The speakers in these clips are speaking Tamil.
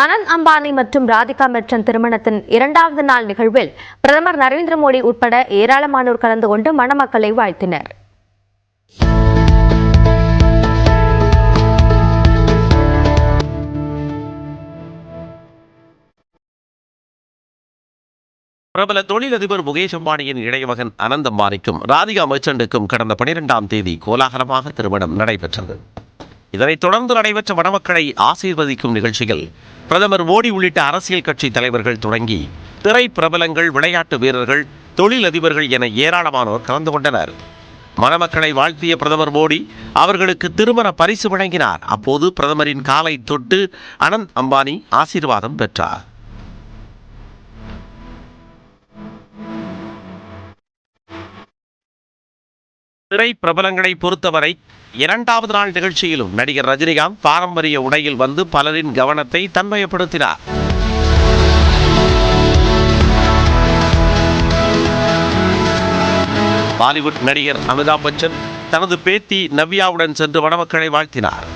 அனந்த் அம்பானி மற்றும் ராதிகா மெர்ச்சன் திருமணத்தின் இரண்டாவது நாள் நிகழ்வில் பிரதமர் நரேந்திர மோடி உட்பட ஏராளமானோர் கலந்து கொண்டு மணமக்களை வாழ்த்தினர். பிரபல தொழிலதிபர் முகேஷ் அம்பானியின் இளைய மகன் அனந்த் அம்பானிக்கும் ராதிகா மெர்ச்சண்டுக்கும் கடந்த பனிரெண்டாம் தேதி கோலாகலமாக திருமணம் நடைபெற்றது. இதனைத் தொடர்ந்து நடைபெற்ற மணமக்களை ஆசீர்வதிக்கும் நிகழ்ச்சியில் பிரதமர் மோடி உள்ளிட்ட அரசியல் கட்சி தலைவர்கள் தொடங்கி திரை பிரபலங்கள் விளையாட்டு வீரர்கள் தொழிலதிபர்கள் என ஏராளமானோர் கலந்து கொண்டனர். மணமக்களை வாழ்த்திய பிரதமர் மோடி அவர்களுக்கு திருமண பரிசு வழங்கினார். அப்போது பிரதமரின் காலை தொட்டு அனந்த் அம்பானி ஆசீர்வாதம் பெற்றார். திரை பிரபலங்களை பொறுத்தவரை இரண்டாவது நாள் நிகழ்ச்சியிலும் நடிகர் ரஜினிகாந்த் பாரம்பரிய உடையில் வந்து பலரின் கவனத்தை தன்மயப்படுத்தினார் பாலிவுட் நடிகர் அமிதாப் பச்சன் தனது பேத்தி நவ்யாவுடன் சென்று வனமக்களை வாழ்த்தினார்.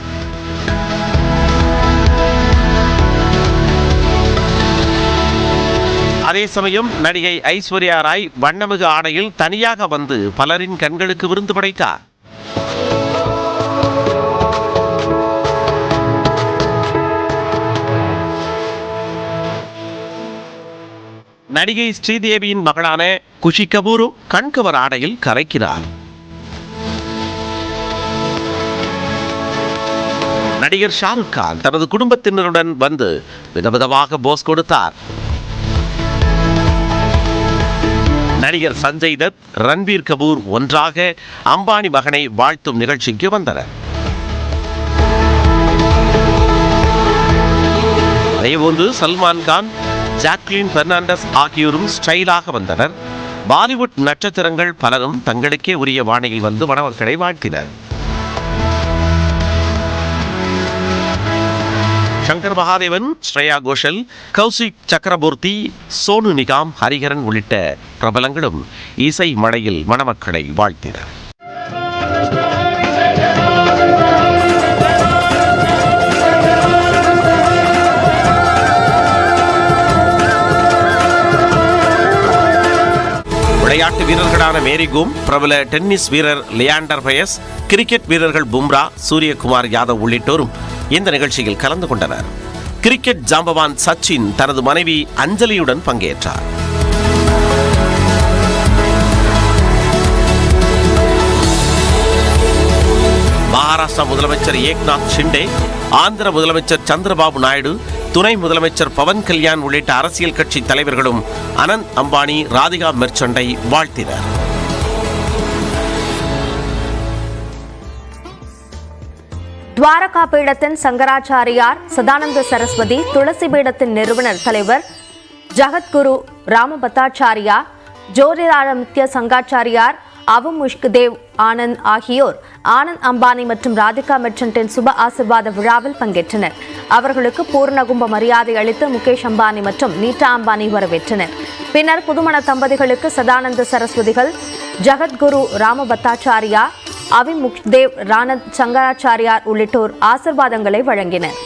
அதே சமயம் நடிகை ஐஸ்வர்யா ராய் வண்ணமிகு ஆடையில் தனியாக வந்து பலரின் கண்களுக்கு விருந்து படைத்தார். நடிகை ஸ்ரீதேவியின் மகளான குஷி கபூரும் கண்கவர் ஆடையில் கரைக்கிறார். நடிகர் ஷாருக் கான் தனது குடும்பத்தினருடன் வந்து விதவிதமாக போஸ் கொடுத்தார். நடிகர் சஞ்சய் தத் ரன்பீர் கபூர் ஒன்றாக அம்பானி மகனை வாழ்த்தும் நிகழ்ச்சிக்கு வந்தனர். அதேபோன்று சல்மான் கான் ஜாக்லின் பெர்னாண்டஸ் ஆகியோரும் ஸ்டைலாக வந்தனர். பாலிவுட் நட்சத்திரங்கள் பலரும் தங்களுக்கே உரிய வாணியில் வந்து மணமக்களை வாழ்த்தினர். சங்கர் மகாதேவன் ஸ்ரேயா கோஷல் கௌசிக் சக்கரபூர்த்தி சோனு நிகாம் ஹரிஹரன் உள்ளிட்ட பிரபலங்களும் இசை மழையில் மணமக்களை வாழ்த்தினர். விளையாட்டு வீரர்களான மேரிகோம் பிரபல டென்னிஸ் வீரர் லியாண்டர் பயஸ் கிரிக்கெட் வீரர்கள் பும்ரா சூரியகுமார் யாதவ் உள்ளிட்டோரும் இந்த நிகழ்ச்சியில் கலந்து கொண்டனர். கிரிக்கெட் ஜாம்பவான் சச்சின் தனது மனைவி அஞ்சலியுடன் பங்கேற்றார். மகாராஷ்டிரா முதலமைச்சர் ஏக்நாத் ஷிண்டே ஆந்திர முதலமைச்சர் சந்திரபாபு நாயுடு துணை முதலமைச்சர் பவன் கல்யாண் உள்ளிட்ட அரசியல் கட்சி தலைவர்களும் அனந்த் அம்பானி ராதிகா மெர்ச்சண்டை வாழ்த்தினர். துவாரகா பீடத்தின் சங்கராச்சாரியார் சதானந்த சரஸ்வதி துளசி பீடத்தின் நிறுவனர் தலைவர் ஜகத்குரு ராமபத்தாச்சாரியா ஜோதிராரமித்ய சங்காச்சாரியார் அவு முஷ்கதேவ் ஆனந்த் ஆகியோர் ஆனந்த் அம்பானி மற்றும் ராதிகா மெர்ச்சன்ட்டின் சுப ஆசிர்வாத விழாவில் பங்கேற்றனர். அவர்களுக்கு பூர்ணகும்ப மரியாதை அளித்து முகேஷ் அம்பானி மற்றும் நீட்டா அம்பானி வரவேற்றனர். பின்னர் புதுமண தம்பதிகளுக்கு சதானந்த சரஸ்வதிகள் ஜகத்குரு ராமபத்தாச்சாரியா அவிமுக்தேவ் ராணத் சங்கராச்சாரியார் உள்ளிட்டோர் ஆசிர்வாதங்களை வழங்கினர்.